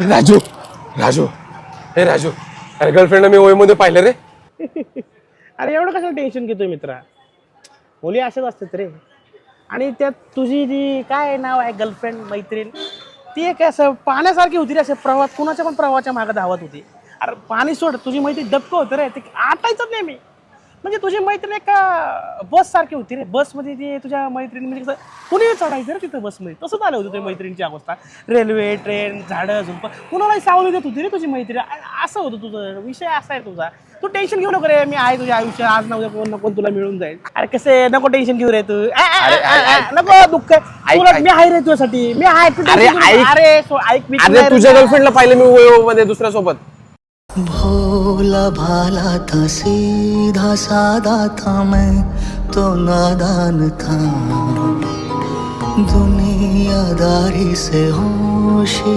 राजू राजू हे राजू अरे गर्लफ्रेंड मी ओळीमध्ये पाहिलं रे. अरे एवढं कसं टेन्शन घेतोय मित्रा? मुली असेच असतात रे. आणि त्यात तुझी जी काय नाव आहे गर्लफ्रेंड मैत्रीण ती एक असं पाण्यासारखी होती रे असं प्रवास कुणाच्या पण प्रवाहाच्या मागे धावत होती. अरे पाणी सोड तुझी मैत्री डबकं होतं रे. ते आटायचं नाही मी. म्हणजे तुझी मैत्रीण एक बस सारखी होती रे. बसमध्ये ती तुझ्या मैत्रिणी म्हणजे कसं कुणी चढायचं रे तिथं बसमध्ये. तसंच आलं होतं तुझ्या मैत्रिणीची अवस्था. रेल्वे ट्रेन झाडं झुंप कुणालाही सावली देत होती रे तुझी मैत्रीण. असं होतं तुझं. विषय असा आहे तुझा. तू टेन्शन घेऊ नको रे. मी आहे तुझ्या आयुष्य आज ना उद्या कोण ना कोण तुला मिळून जाईल. अरे कसे नको टेन्शन घेऊ रे तू. आ, आ, आ, आ, आ, नको दुःख. तुला मी आहे रे तुझ्यासाठी. मी आहे तू अरे, tension घेऊ नको. ऐक. अरे सो- ऐक मी अरे तुझ्या गर्लफ्रेंडला पाहिलं मी ओळीमध्ये दुसऱ्या सोबत. भोला भाला था सीधा सादा था मैं तो नादान था दुनियादारी से होशी